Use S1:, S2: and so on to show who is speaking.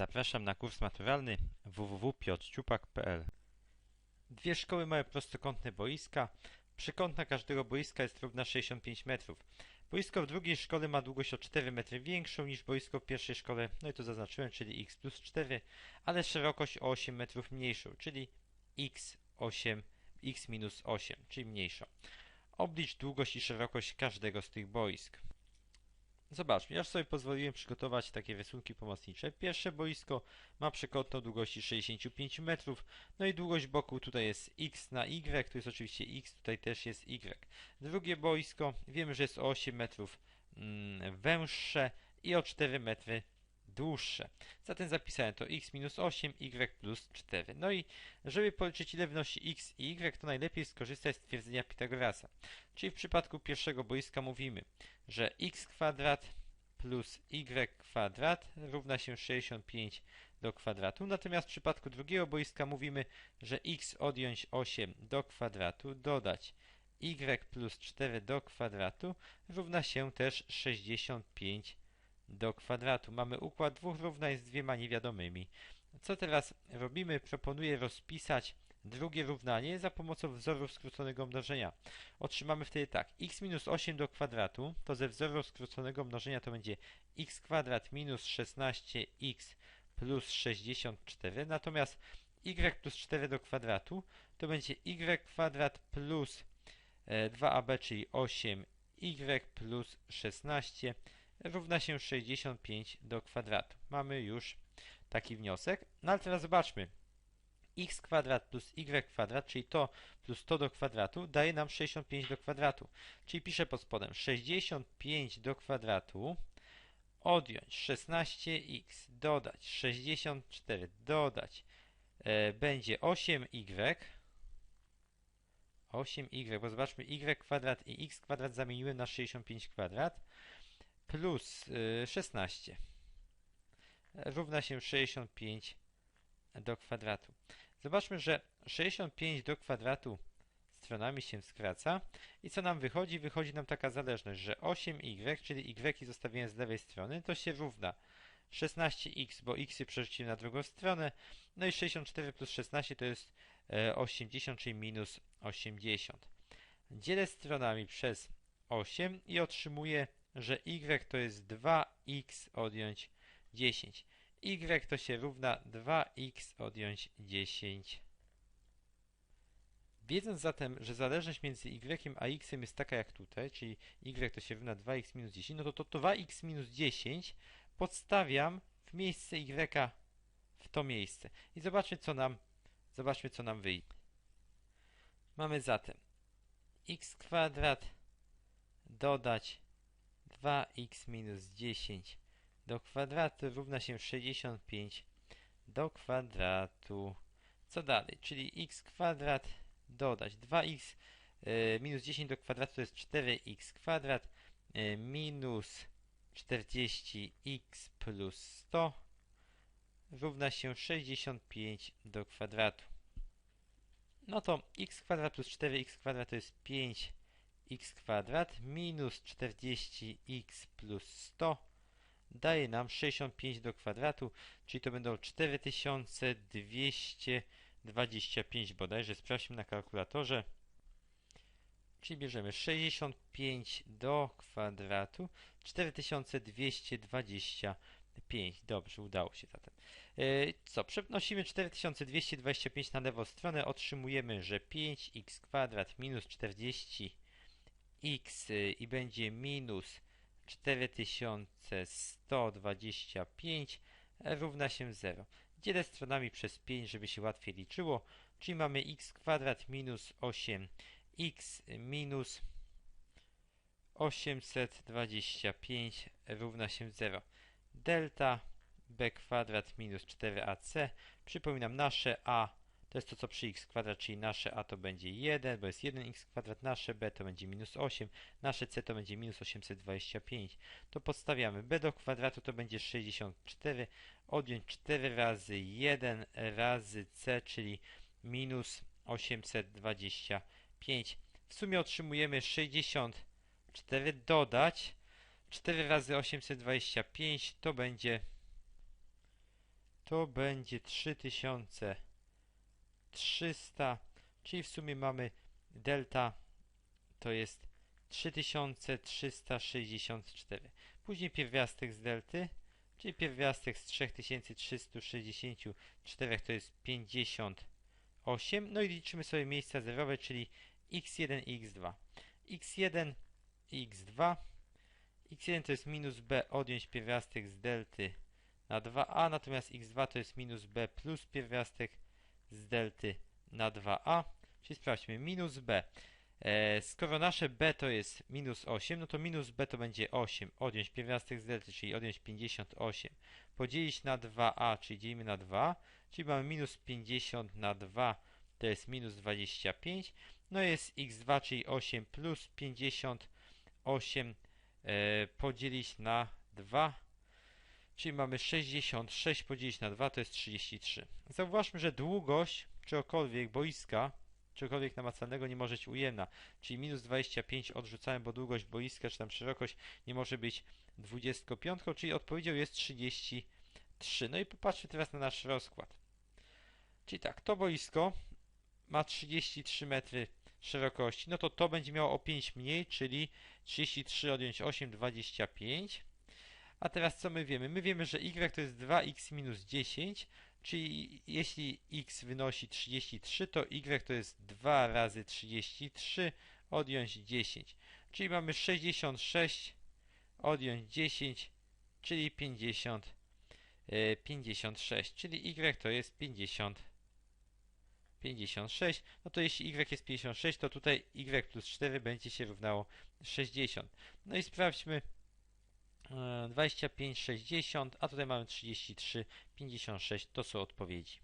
S1: Zapraszam na kurs maturalny www.piotrciupak.pl Dwie szkoły mają prostokątne boiska. Przekątna każdego boiska jest równa 65 metrów. Boisko w drugiej szkole ma długość o 4 metry większą niż boisko w pierwszej szkole, no i to zaznaczyłem, czyli x plus 4, ale szerokość o 8 metrów mniejszą, czyli x 8, x minus 8, czyli mniejszą. Oblicz długość i szerokość każdego z tych boisk. Zobaczmy, ja sobie pozwoliłem przygotować takie rysunki pomocnicze. Pierwsze boisko ma przekątną długości 65 metrów, no i długość boku tutaj jest x na y, tu jest oczywiście x, tutaj też jest y. Drugie boisko, wiemy, że jest o 8 metrów mm, węższe i o 4 metry dłuższe. Zatem zapisałem to x minus 8, y plus 4. No i żeby policzyć ile wynosi x i y, to najlepiej skorzystać z twierdzenia Pitagorasa. Czyli w przypadku pierwszego boiska mówimy, że x kwadrat plus y kwadrat równa się 65 do kwadratu. Natomiast w przypadku drugiego boiska mówimy, że x odjąć 8 do kwadratu dodać y plus 4 do kwadratu równa się też 65 do kwadratu. Mamy układ dwóch równań z dwiema niewiadomymi. Co teraz robimy? Proponuję rozpisać drugie równanie za pomocą wzoru skróconego mnożenia. Otrzymamy wtedy tak, x minus 8 do kwadratu, to ze wzoru skróconego mnożenia to będzie x kwadrat minus 16x plus 64, natomiast y plus 4 do kwadratu to będzie y kwadrat plus 2ab, e, czyli 8y plus 16 równa się 65 do kwadratu. Mamy już taki wniosek. No ale teraz zobaczmy. x kwadrat plus y kwadrat, czyli to plus to do kwadratu, daje nam 65 do kwadratu. Czyli piszę pod spodem 65 do kwadratu odjąć 16x, dodać 64, dodać e, będzie 8y 8y, bo zobaczmy y kwadrat i x kwadrat zamieniłem na 65 kwadrat plus 16 y, równa się 65 do kwadratu. Zobaczmy, że 65 do kwadratu stronami się skraca i co nam wychodzi? Wychodzi nam taka zależność, że 8y, czyli y zostawiłem z lewej strony, to się równa 16x, bo x przerzuciłem na drugą stronę, no i 64 plus 16 to jest 80, e, czyli minus 80. Dzielę stronami przez 8 i otrzymuję że y to jest 2x odjąć 10. y to się równa 2x odjąć 10. Wiedząc zatem, że zależność między y a x jest taka jak tutaj, czyli y to się równa 2x minus 10, no to to 2x minus 10 podstawiam w miejsce y w to miejsce. I zobaczmy co nam, zobaczmy co nam wyjdzie. Mamy zatem x kwadrat dodać 2x minus 10 do kwadratu równa się 65 do kwadratu. Co dalej? Czyli x kwadrat dodać 2x y, minus 10 do kwadratu to jest 4x kwadrat y, minus 40x plus 100 równa się 65 do kwadratu. No to x kwadrat plus 4x kwadrat to jest 5 x kwadrat minus 40x plus 100 daje nam 65 do kwadratu, czyli to będą 4225 bodajże. Sprawdźmy na kalkulatorze. Czyli bierzemy 65 do kwadratu 4225. Dobrze, udało się zatem. E, co? Przenosimy 4225 na lewą stronę. Otrzymujemy, że 5x kwadrat minus 40 x i będzie minus 4125 równa się 0. Dzielę stronami przez 5, żeby się łatwiej liczyło, czyli mamy x kwadrat minus 8 x minus 825 równa się 0. Delta b kwadrat minus 4ac. Przypominam, nasze a to jest to, co przy x kwadrat, czyli nasze a to będzie 1, bo jest 1x kwadrat, nasze b to będzie minus 8, nasze c to będzie minus 825. To podstawiamy b do kwadratu to będzie 64, odjąć 4 razy 1 razy c, czyli minus 825. W sumie otrzymujemy 64 dodać 4 razy 825 to będzie to będzie 3300, czyli w sumie mamy delta to jest 3364. Później pierwiastek z delty, czyli pierwiastek z 3364 to jest 58. No i liczymy sobie miejsca zerowe, czyli x1 i x2. x1 i x2. x1 to jest minus b odjąć pierwiastek z delty na 2a, natomiast x2 to jest minus b plus pierwiastek z delty na 2a. Czyli sprawdźmy, minus b. E, skoro nasze b to jest minus 8, no to minus b to będzie 8. Odjąć pierwiastek z delty, czyli odjąć 58. Podzielić na 2a, czyli dzielimy na 2. Czyli mamy minus 50 na 2, to jest minus 25. No jest x2, czyli 8 plus 58 e, podzielić na 2. Czyli mamy 66 podzielić na 2 to jest 33. Zauważmy, że długość czegokolwiek boiska czegokolwiek namacalnego nie może być ujemna. Czyli minus 25 odrzucałem, bo długość boiska, czy tam szerokość nie może być 25, czyli odpowiedzią jest 33. No i popatrzmy teraz na nasz rozkład. Czyli tak, to boisko ma 33 metry szerokości, no to to będzie miało o 5 mniej, czyli 33 odjąć 8, 25. A teraz co my wiemy? My wiemy, że y to jest 2x minus 10, Czyli jeśli x wynosi 33, to y to jest 2 razy 33 odjąć 10. Czyli mamy 66 odjąć 10, czyli 50, 56, e, czyli y to jest 50, 56. No to jeśli y jest 56, to tutaj y plus 4 będzie się równało 60. No i sprawdźmy 25, 60, a tutaj mamy 33, 56. To są odpowiedzi.